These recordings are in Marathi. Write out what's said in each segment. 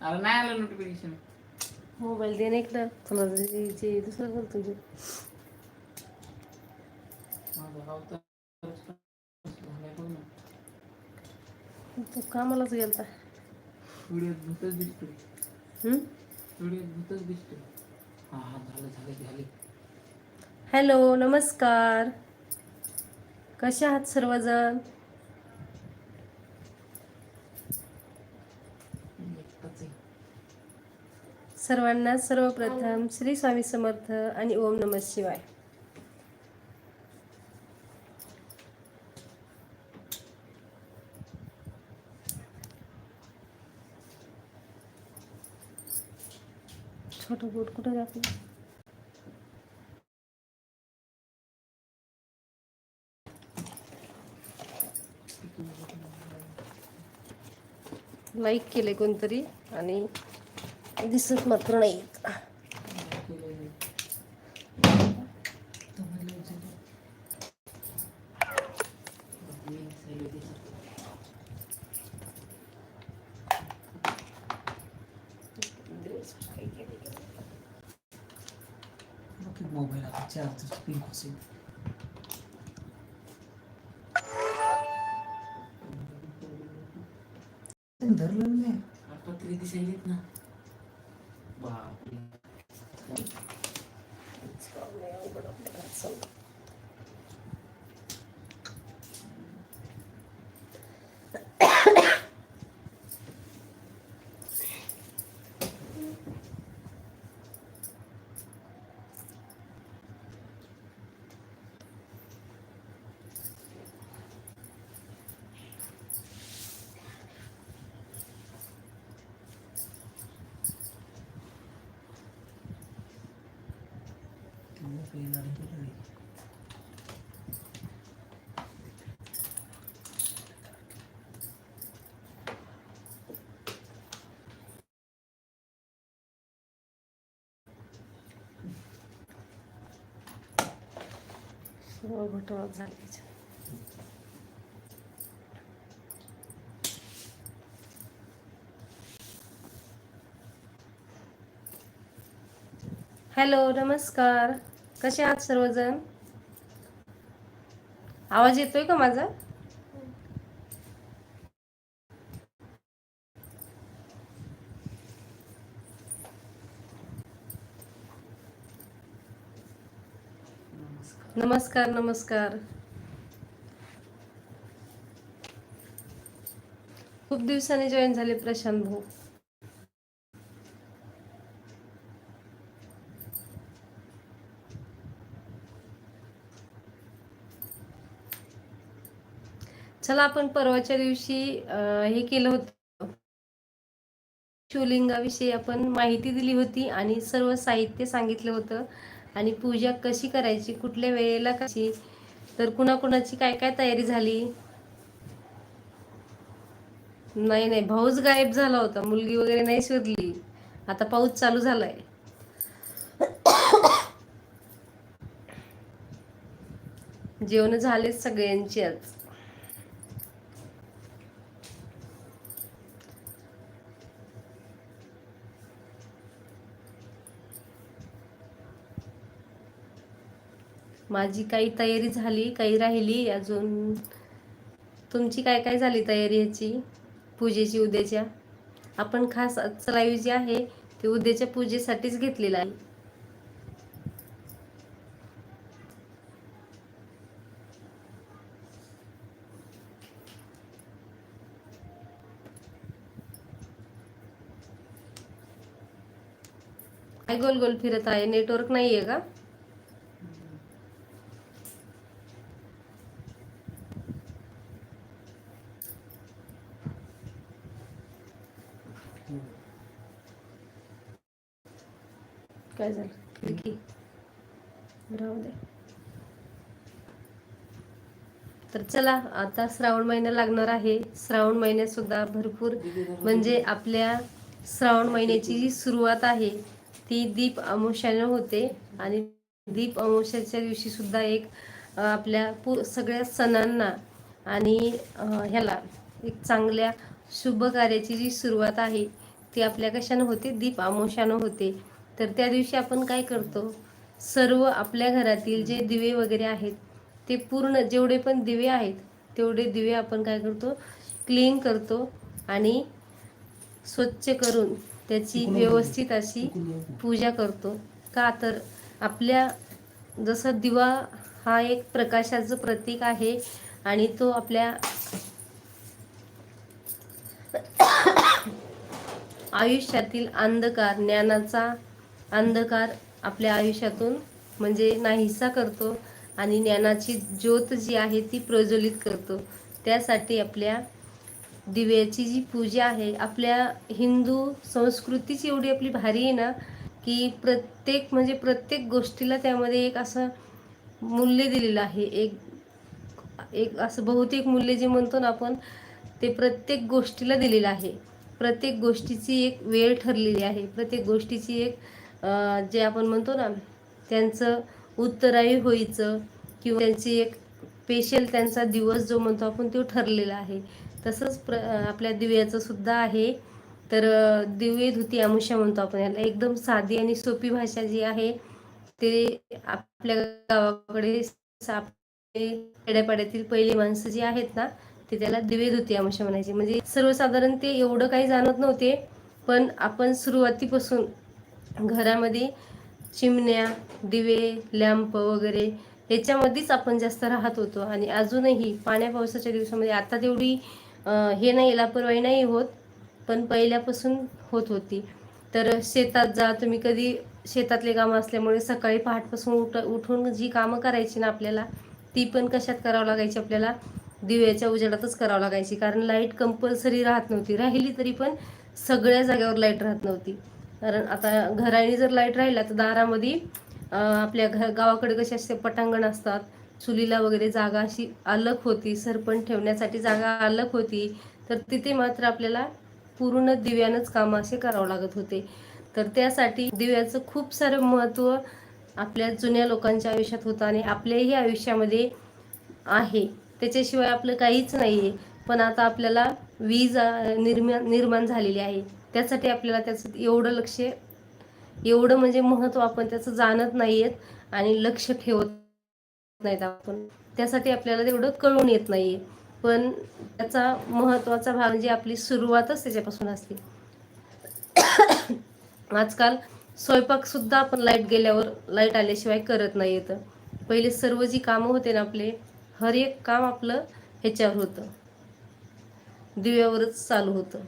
अरे नाही आलं नोटिफिकेशन मोबाईल दे ना इकडं. तुला जे जे दुसरं करतो जे. माझा भाऊ तर झालाय बघ ना. तू कामालाच गेलता. व्हिडिओत भूतच दिसतोय. हम्म? व्हिडिओत भूतच दिसतोय. हा हा झालं झालं झाले. हॅलो नमस्कार. कसे आहात सर्वजण एकटाच आहे सर्वांना सर्वप्रथम श्री स्वामी समर्थ आणि ओम नम शिवाय. छोटं बोट कुठं जातं लाईक केले कोणतरी आणि दिसत मात्र नाही. मोबाईल आता चार्जर पिन असेल धरलं नाही पत्री दिसायलीत ना बापरे मोबाईल आणि कुठं आहे? सर्व घोटाळा झाले हॅलो नमस्कार. कसे आहात सर्वजण? आवाज येतोय का माझा? नमस्कार नमस्कार. खूप दिवसांनी जॉईन झाले प्रशांत भाऊ. चला आपण परवाच्या दिवशी हे केलं होतं. शिवलिंगाविषयी आपण माहिती दिली होती आणि सर्व साहित्य सांगितलं होतं. आणि पूजा कशी करायची कुठल्या वेळेला कशी तर कुणाकुणाची काय काय तयारी झाली? नाही नाही भाऊच गायब झाला होता. मुलगी वगैरे नाही शोधली. आता पाऊस चालू झालाय. जेवण झालेच सगळ्यांची आज. माझी काही तयारी झाली काही राहिली. अजून तुमची काय काय झाली तयारी याची पूजेची उद्याच्या? आपण खास आजचं लाईव्ह जे आहे ते उद्याच्या पूजेसाठीच घेतलेलं आहे. काय गोल गोल फिरत आहे? नेटवर्क नाही आहे का? काय झालं? खिडकी राहू दे. तर चला आता श्रावण महिना लागणार आहे. श्रावण महिन्यात सुद्धा भरपूर म्हणजे आपल्या श्रावण महिन्याची जी सुरुवात आहे ती दीप अमावस्यानं होते आणि दीप अमावस्याच्या दिवशी सुद्धा एक आपल्या पू सगळ्या सणांना आणि ह्याला एक चांगल्या शुभ कार्याची जी सुरुवात आहे ती आपल्या कशानं होते? दीप आमोशानं होते. तर त्या दिवशी आपण काय करतो? सर्व आपल्या घरातील जे दिवे वगैरे आहेत ते पूर्ण जेवढे पण दिवे आहेत तेवढे दिवे आपण काय करतो? क्लीन करतो आणि स्वच्छ करून त्याची व्यवस्थित अशी पूजा करतो. का तर आपल्या जसं दिवा हा एक प्रकाशाचं प्रतीक आहे आणि तो आपल्या आयुष्यातील अंधकार ज्ञानाचा अंधकार आपल्या आयुष्यातून म्हणजे नाहीसा करतो आणि ज्ञानाची ज्योत जी आहे ती प्रज्वलित करतो. त्यासाठी आपल्या दिव्याची जी पूजा आहे आपल्या हिंदू संस्कृतीची एवढी आपली भारी आहे ना की प्रत्येक म्हणजे प्रत्येक गोष्टीला त्यामध्ये एक असं मूल्य दिलेलं आहे. एक एक असं बहुतेक मूल्य जे म्हणतो ना आपण ते प्रत्येक गोष्टीला दिलेलं आहे. प्रत्येक गोष्टीची एक वेळ ठरलेली आहे. प्रत्येक गोष्टीची एक जे आपण म्हणतो ना त्यांचं उत्तरायी होईचं किंवा त्यांची एक स्पेशल त्यांचा दिवस जो म्हणतो आपण तो ठरलेला आहे. तसंच प्र आपल्या दिव्याचं सुद्धा आहे. तर दिव्य धुती आमुषा म्हणतो आपण याला. एकदम साधी आणि सोपी भाषा जी आहे ते आपल्या गावाकडे आपले खेड्यापाड्यातील पहिली माणसं जी आहेत ना ते त्याला दिवे धुती आमुषा म्हणायचे. म्हणजे सर्वसाधारण ते एवढं काही जाणत नव्हते पण आपण सुरुवातीपासून घरामध्ये चिमण्या दिवे लॅम्प वगैरे ह्याच्यामध्येच आपण जास्त राहत होतो. आणि अजूनही पाण्या पावसाच्या दिवसामध्ये आता तेवढी हे नाही लापरवाही नाही होत पण पहिल्यापासून होत होती. तर शेतात जा तुम्ही कधी शेतातले कामं असल्यामुळे सकाळी पहाटपासून उठ उठून जी कामं करायची ना आपल्याला ती पण कशात करावं लागायची आपल्याला? दिव्याच्या उजेडातच करावं लागायची. कारण लाइट कंपल्सरी राहत नव्हती. राहिली तरी पण सगळ्या जागेवर लाइट राहत नव्हती. कारण आता घराने जर लाइट राहिला तर दारामध्ये आपल्या घर गावाकडे कसे असते पटांगण असतात चुलीला वगैरे जागा अशी अलग होती सरपण ठेवण्यासाठी जागा अलग होती तर तिथे मात्र आपल्याला पूर्ण दिव्यानंच कामं असे करावं लागत होते. तर त्यासाठी दिव्याचं खूप सारं महत्त्व आपल्या जुन्या लोकांच्या आयुष्यात होतं आणि आपल्याही आयुष्यामध्ये आहे. त्याच्याशिवाय आपलं काहीच नाही आहे पण आता आपल्याला वीज निर्मा निर्माण निर्माण झालेली आहे. त्यासाठी आपल्याला त्याचं एवढं लक्ष एवढं म्हणजे महत्त्व आपण त्याचं जाणत नाही आहेत आणि लक्ष ठेवत नाहीत आपण. त्यासाठी आपल्याला तेवढं कळून येत नाही पण त्याचा महत्त्वाचा भाग म्हणजे आपली सुरुवातच त्याच्यापासून असते. आजकाल स्वयंपाक सुद्धा आपण लाइट गेल्यावर लाइट आल्याशिवाय करत नाही येतं. पहिले सर्व जी कामं होते ना आपले हर एक काम आपलं ह्याच्यावर होतं. दिव्यावरच चालू होतं.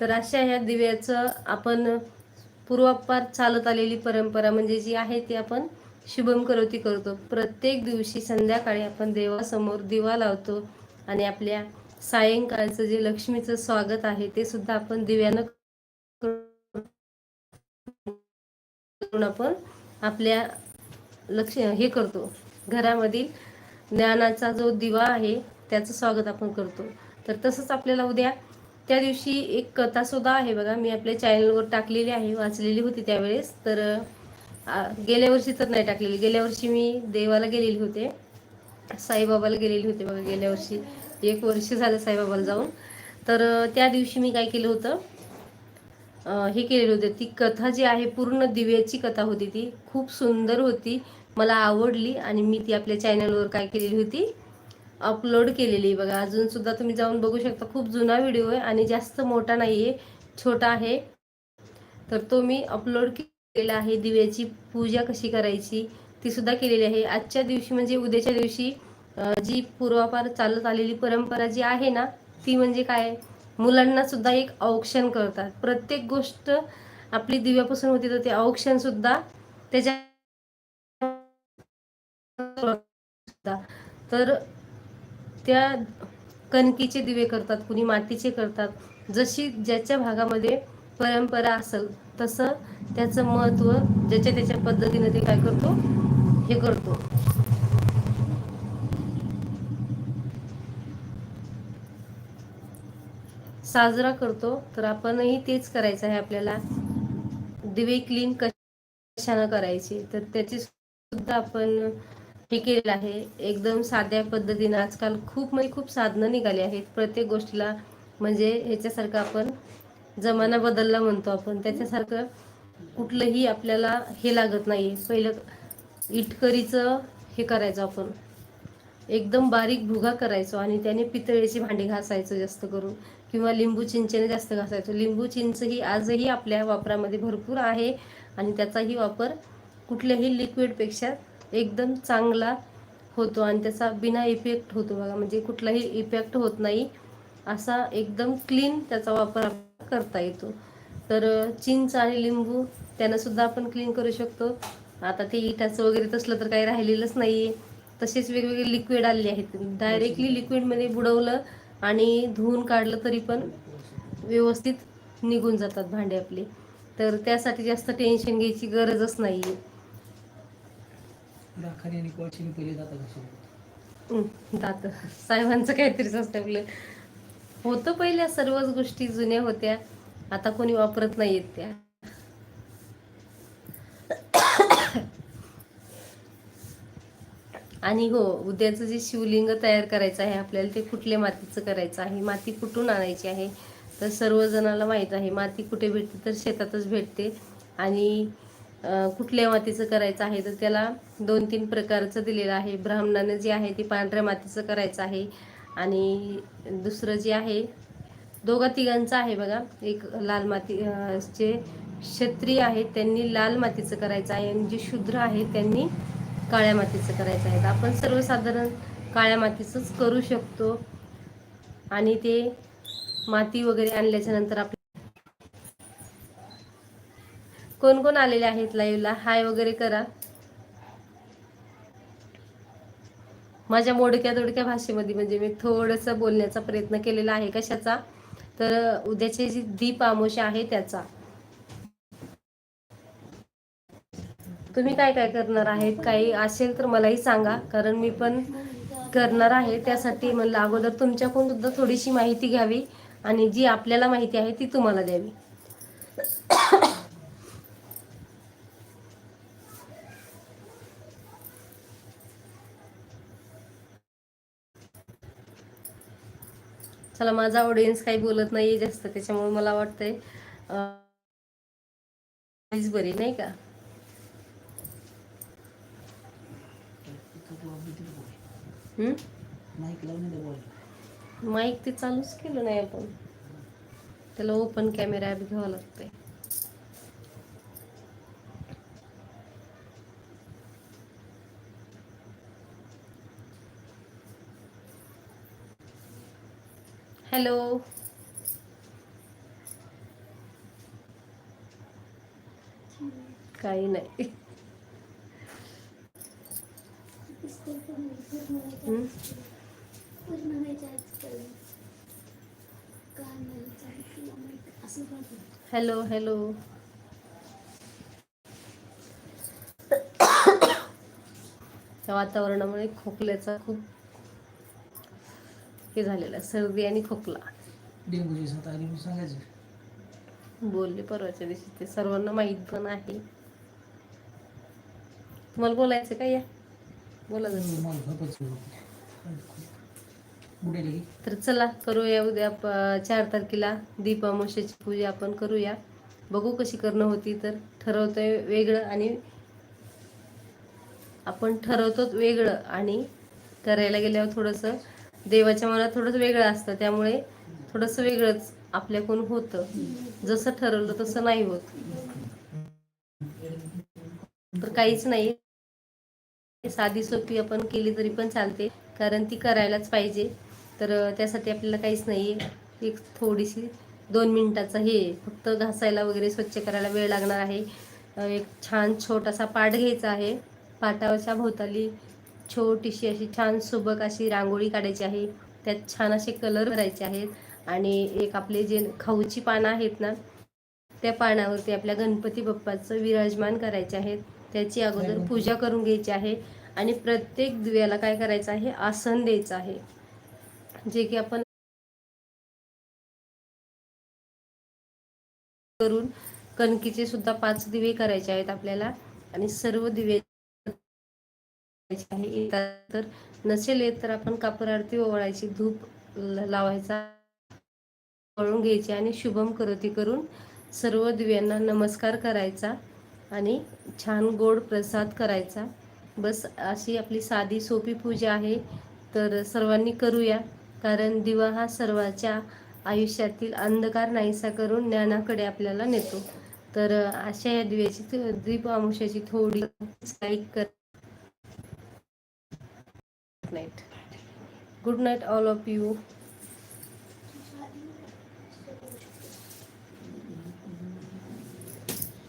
तर अशा ह्या दिव्याचं आपण पूर्वापार चालत आलेली परंपरा म्हणजे जी आहे ती आपण शुभम करोती करतो. प्रत्येक दिवशी संध्याकाळी आपण देवासमोर दिवा लावतो आणि आपल्या सायंकाळचं जे लक्ष्मीचं स्वागत आहे ते सुद्धा आपण दिव्यानं करून आपण आपल्या लक्ष हे करतो. घरामधील ज्ञानाचा जो दिवा आहे त्याचं स्वागत आपण करतो. तर तसंच आपल्याला उद्या त्या दिवशी एक कथा सुद्धा आहे बघा. मी आपल्या चॅनलवर टाकलेली आहे. वाचलेली होती त्यावेळेस. तर गेल्या वर्षी तर नाही टाकलेली. गेल्या वर्षी मी देवाला गेलेली होते. साईबाबाला गेलेली होते बघा गेल्या वर्षी. एक वर्ष झालं साईबाबाला जाऊन. तर त्या दिवशी मी काय केलं होतं? हे केलेलं होतं. ती कथा जी आहे पूर्ण दिव्याची कथा होती ती. खूप सुंदर होती. मला आवडली आणि मी ती आपल्या चॅनलवर काय केलेली होती? अपलोड केलेली बघा अजून सुद्धा तुम्ही जाऊन बघू शकता. खूप जुना व्हिडिओ आहे आणि जास्त मोठा नाही आहे छोटा आहे. तर तो मी अपलोड केलेला आहे. दिव्याची पूजा कशी करायची ती सुद्धा केलेली आहे. आजच्या दिवशी म्हणजे उद्याच्या दिवशी जी पूर्वापार चालत आलेली परंपरा जी आहे ना ती म्हणजे काय? मुलांना सुद्धा एक औक्षण करतात. प्रत्येक गोष्ट आपली दिव्यापासून होती तर ते औक्षण सुद्धा त्याच्या तर त्या कणकीचे दिवे करतात कुणी मातीचे करतात. जशी ज्याच्या भागामध्ये परंपरा असेल तसं त्याचं महत्त्व ज्याच्या त्याच्या पद्धतीने ते काय करतो हे करतो. साजरा करतो तर आपणही तेच करायचं आहे आपल्याला. दिवे क्लीन कशानं करायचे? तर त्याची सुद्धा आपण हे केलेलं आहे. एकदम साध्या पद्धतीनं आजकाल खूप म्हणजे खूप साधनं निघाली आहेत. प्रत्येक गोष्टीला म्हणजे ह्याच्यासारखं आपण जमाना बदलला म्हणतो आपण. त्याच्यासारखं कुठलंही आपल्याला हे लागत नाही. पहिलं इटकरीचं हे करायचो आपण. एकदम बारीक भुगा करायचो आणि त्याने पितळेची भांडी घासायचो जास्त करून. किंवा लिंबू चिंचेने जास्त घासायचो. लिंबू चिंच ही आजही आपल्या वापरामध्ये भरपूर आहे आणि त्याचाही वापर कुठल्याही लिक्विडपेक्षा एकदम चांगला होतो आणि त्याचा बिना इफेक्ट होतो बघा. म्हणजे कुठलाही इफेक्ट होत नाही. असा एकदम क्लीन त्याचा वापर करता येतो. तर चिंच आणि लिंबू त्यानं सुद्धा आपण क्लीन करू शकतो. आता ते इटाचं वगैरे तसलं तर काही राहिलेलंच नाही तसेच वेगवेगळे लिक्विड आलेले आहेत. डायरेक्टली लिक्विडमध्ये बुडवलं आणि धुवून काढलं तरी पण व्यवस्थित निघून जातात भांडे आपले. तर त्यासाठी जास्त टेन्शन घ्यायची गरजच नाही राखाने आणि कोळशीने पहिले जातात घासून दात साहेबांचं काहीतरीच असतं आपलं होतं पहिल्या सर्वच गोष्टी जुन्या होत्या. आता कोणी वापरत नाहीयेत त्या. आणि हो उद्याचं जे शिवलिंग तयार करायचं आहे आपल्याला ते कुठल्या मातीचं करायचं आहे? माती कुठून आणायची आहे? तर सर्वजणाला माहीत आहे माती कुठे भेटते तर शेतातच भेटते. आणि कुठल्या मातीचं करायचं आहे तर त्याला दोन तीन प्रकारचं दिलेलं आहे. ब्राह्मणानं जे आहे ते पांढऱ्या मातीचं करायचं आहे. आणि दुसरं जे आहे दोघा तिघांचं आहे बघा. एक लाल माती जे क्षत्रिय आहेत त्यांनी लाल मातीचं करायचं आहे. आणि जे शूद्र आहेत त्यांनी काळ्या मातीचं करायचं आहे. आपण सर्वसाधारण काळ्या मातीचंच करू शकतो. आणि ते माती वगैरे आणल्याच्या नंतर आप कोण कोण आलेले आहेत लाईव्हला हाय वगैरे करा. माझ्या मोडक्या तोडक्या भाषेमध्ये म्हणजे मी थोडंसं बोलण्याचा प्रयत्न केलेला आहे कशाचा? तर उद्याची जी दीप आमोशा आहे त्याचा. तुम्ही काय काय करणार आहेत? काही असेल तर मलाही सांगा. कारण मी पण करणार आहे. त्यासाठी म्हणलं अगोदर तुमच्याकडून सुद्धा थोडीशी माहिती घ्यावी आणि जी आपल्याला माहिती आहे ती तुम्हाला द्यावी. चला माझा ऑडियन्स काही बोलत नाहीये जास्त त्याच्यामुळे मला वाटतंय बरी नाही का? माईक माईक ते चालूच केलं नाही आपण. त्याला ओपन कॅमेरा ॲप घ्यावा लागतंय. हॅलो. काही नाही. Hello hello. या वातावरणामुळे खोकल्याचा खूप हे झालेला आहे, सर्दी आणि खोकला. सांगायचं. बोलले परवाच्या दिवशी ते. सर्वांना माहीत पण आहे. तुम्हाला बोलायचं का या? बोला लगी तर चला करूया उद्या चार तारखेला दीप अमावस्येची पूजा आपण करूया. बघू कशी करणं होती तर. ठरवतोय वेगळं आणि आपण ठरवतो वेगळं आणि करायला गेल्यावर थोडंसं देवाच्या मनात थोडंच वेगळं असतं त्यामुळे थोडंसं वेगळंच आपल्याकडून होतं. जसं ठरवलं तसं नाही होत. तर काहीच नाही. साधी सोपी आपण केली तरी पण चालते कारण ती करायलाच पाहिजे. तर त्यासाठी आपल्याला काहीच नाही आहे एक थोडीशी दोन मिनटाचं हे फक्त घासायला वगैरे स्वच्छ करायला वेळ लागणार आहे. एक छान छोटासा पाट घ्यायचा आहे. पाटावरच्या भोवताली छोटीशी अशी छान सुबक अशी रांगोळी काढायची आहे. त्यात छान असे कलर करायचे आहेत. आणि एक आपले जे खाऊची पानं आहेत ना त्या पानावरती आपल्या गणपती बाप्पाचं विराजमान करायचे आहेत. त्याची अगोदर पूजा करून घ्यायची आहे. आणि प्रत्येक दिव्याला काय करायचं आहे? आसन द्यायचं आहे. जे की आपण करून कणकीचे सुद्धा पाच दिवे करायचे आहेत आपल्याला. आणि सर्व दिवे तर नसेल येत तर आपण कापूर आरती ओवाळायची धूप लावायचा. वळून घ्यायची आणि शुभम करोती करून सर्व दिव्यांना नमस्कार करायचा आणि छान गोड प्रसाद करायचा. बस अशी आपली साधी सोपी पूजा आहे. तर सर्वांनी करूया कारण दिवा हा सर्वाच्या आयुष्यातील अंधकार नाहीसा करून ज्ञानाकडे आपल्याला नेतो. तर अशा या दिव्याची दीप आमुष्याची थोडी लाईक कर night. Good night all of you.